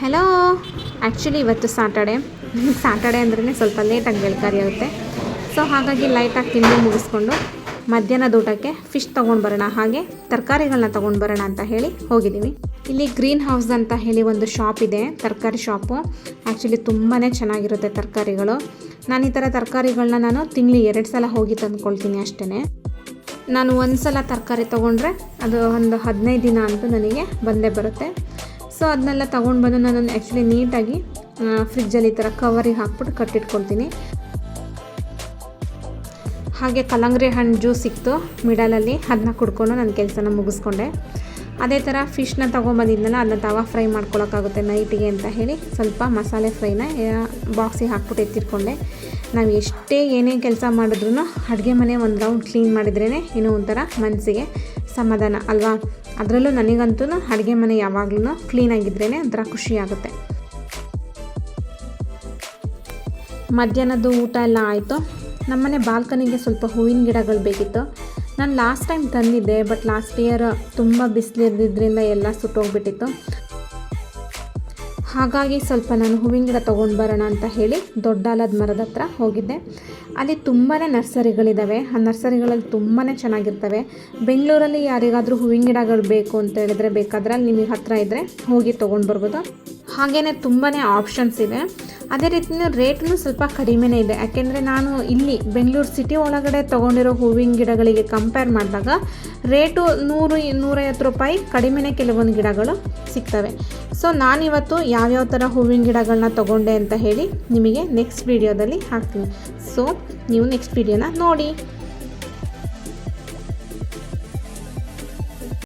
Hello actually ಇವತ್ತು Saturday Saturday ಅಂದ್ರೆ ಸ್ವಲ್ಪ ಲೇಟಾಗಿ ಬೆಳ್ಕಾರಿ ಆಗುತ್ತೆ. ಸೊ ಹಾಗಾಗಿ ಲೈಟಾಗಿ ತಿಂಡಿ ಮುಗಿಸ್ಕೊಂಡು ಮಧ್ಯಾಹ್ನದ ಊಟಕ್ಕೆ ಫಿಶ್ ತೊಗೊಂಡು ಬರೋಣ. ಹಾಗೆ ತರಕಾರಿಗಳನ್ನ ತೊಗೊಂಡು ಬರೋಣ ಅಂತ ಹೇಳಿ ಹೋಗಿದ್ದೀವಿ. ಇಲ್ಲಿ ಗ್ರೀನ್ ಹೌಸ್ ಅಂತ ಹೇಳಿ ಒಂದು ಶಾಪ್ ಇದೆ, ತರಕಾರಿ ಶಾಪು ಆ್ಯಕ್ಚುಲಿ ತುಂಬಾ ಚೆನ್ನಾಗಿರುತ್ತೆ ತರಕಾರಿಗಳು. ನಾನು ಈ ಥರ ತರಕಾರಿಗಳನ್ನ ನಾನು ತಿಂಗಳಿಗೆ ಎರಡು ಸಲ ಹೋಗಿ ತಂದ್ಕೊಳ್ತೀನಿ ಅಷ್ಟೇ ನಾನು ಒಂದು ಸಲ ತರಕಾರಿ ತೊಗೊಂಡ್ರೆ ಅದು ಒಂದು ಹದಿನೈದು ದಿನ ಅಂತೂ ನನಗೆ ಬಂದೇ ಬರುತ್ತೆ. ಸೊ ಅದನ್ನೆಲ್ಲ ತೊಗೊಂಡು ಬಂದು ನಾನು ಆ್ಯಕ್ಚುಲಿ ನೀಟಾಗಿ ಫ್ರಿಜ್ಜಲ್ಲಿ ಈ ಥರ ಕವರಿಗೆ ಹಾಕ್ಬಿಟ್ಟು ಕಟ್ಟಿಟ್ಕೊಳ್ತೀನಿ. ಹಾಗೆ ಕಲ್ಲಂಗಡಿ ಹಣ್ಣು ಜ್ಯೂಸ್ ಸಿಕ್ತು ಮಿಡಲಲ್ಲಿ ಅದನ್ನ ಕುಡ್ಕೊಂಡು ನನ್ನ ಕೆಲಸನ ಮುಗಿಸ್ಕೊಂಡೆ. ಅದೇ ಥರ ಫಿಶ್ನ ತೊಗೊಂಬಂದಿದ್ನಲ್ಲ ಅದನ್ನ ತವಾ ಫ್ರೈ ಮಾಡ್ಕೊಳಕ್ಕಾಗುತ್ತೆ ನೈಟಿಗೆ ಅಂತ ಹೇಳಿ ಸ್ವಲ್ಪ ಮಸಾಲೆ ಫ್ರೈನ ಬಾಕ್ಸಿಗೆ ಹಾಕ್ಬಿಟ್ಟು ಎತ್ತಿಟ್ಕೊಂಡೆ. ನಾವು ಎಷ್ಟೇ ಏನೇ ಕೆಲಸ ಮಾಡಿದ್ರೂ ಅಡುಗೆ ಮನೆ ಒಂದು ರೌಂಡ್ ಕ್ಲೀನ್ ಮಾಡಿದ್ರೇ ಏನೋ ಒಂಥರ ಮನಸ್ಸಿಗೆ ಸಮಾಧಾನ, ಅಲ್ವಾ? ಅದರಲ್ಲೂ ನನಗಂತೂ ಅಡುಗೆ ಮನೆ ಯಾವಾಗಲೂ ಕ್ಲೀನಾಗಿದ್ರೇ ಒಂಥರ ಖುಷಿಯಾಗುತ್ತೆ ಮಧ್ಯಾಹ್ನದ್ದು ಊಟ ಎಲ್ಲ ಆಯಿತು. ನಮ್ಮನೆ ಬಾಲ್ಕನಿಗೆ ಸ್ವಲ್ಪ ಹೂವಿನ ಗಿಡಗಳು ಬೇಕಿತ್ತು. ನಾನು ಲಾಸ್ಟ್ ಟೈಮ್ ತಂದಿದ್ದೆ ಬಟ್ ಲಾಸ್ಟ್ ಇಯರ್ ತುಂಬ ಬಿಸಿಲಿದ್ದಿದ್ದರಿಂದ ಎಲ್ಲ ಸುಟ್ಟೋಗ್ಬಿಟ್ಟಿತ್ತು. ಹಾಗಾಗಿ ಸ್ವಲ್ಪ ನಾನು ಹೂವಿನ ಗಿಡ ತೊಗೊಂಡು ಬರೋಣ ಅಂತ ಹೇಳಿ ದೊಡ್ಡ ಅಲದ ಮರದ ಹತ್ರ ಹೋಗಿದ್ದೆ. ಅಲ್ಲಿ ತುಂಬಾ ನರ್ಸರಿಗಳಿದ್ದಾವೆ ಆ ನರ್ಸರಿಗಳಲ್ಲಿ ತುಂಬಾ ಚೆನ್ನಾಗಿರ್ತವೆ. ಬೆಂಗಳೂರಲ್ಲಿ ಯಾರಿಗಾದರೂ ಹೂವಿನ ಗಿಡಗಳು ಬೇಕು ಅಂತ ಹೇಳಿದ್ರೆ ಬೇಕಾದ್ರೆ ಅಲ್ಲಿ ನಿಮಗೆ ಹತ್ತಿರ ಇದ್ದರೆ ಹೋಗಿ ತೊಗೊಂಡು ಬರ್ಬೋದು. ಹಾಗೆಯೇ ತುಂಬಾ ಆಪ್ಷನ್ಸ್ ಇದೆ. ಅದೇ ರೀತಿ ರೇಟ್ನು ಸ್ವಲ್ಪ ಕಡಿಮೆನೇ ಇದೆ. ಯಾಕೆಂದರೆ ನಾನು ಇಲ್ಲಿ ಬೆಂಗಳೂರು ಸಿಟಿ ಒಳಗಡೆ ತೊಗೊಂಡಿರೋ ಹೂವಿನ ಗಿಡಗಳಿಗೆ ಕಂಪೇರ್ ಮಾಡಿದಾಗ ರೇಟು ನೂರು, ನೂರೈವತ್ತು ರೂಪಾಯಿ ಕಡಿಮೆನೇ ಕೆಲವೊಂದು ಗಿಡಗಳು ಸಿಗ್ತವೆ. ಸೊ ನಾನಿವತ್ತು ಯಾವ್ಯಾವ ಥರ ಹೂವಿನ ಗಿಡಗಳನ್ನ ತೊಗೊಂಡೆ ಅಂತ ಹೇಳಿ ನಿಮಗೆ ನೆಕ್ಸ್ಟ್ ವೀಡಿಯೋದಲ್ಲಿ ಹಾಕ್ತೀನಿ. ಸೊ ನೀವು ನೆಕ್ಸ್ಟ್ ವೀಡಿಯೋನ ನೋಡಿ.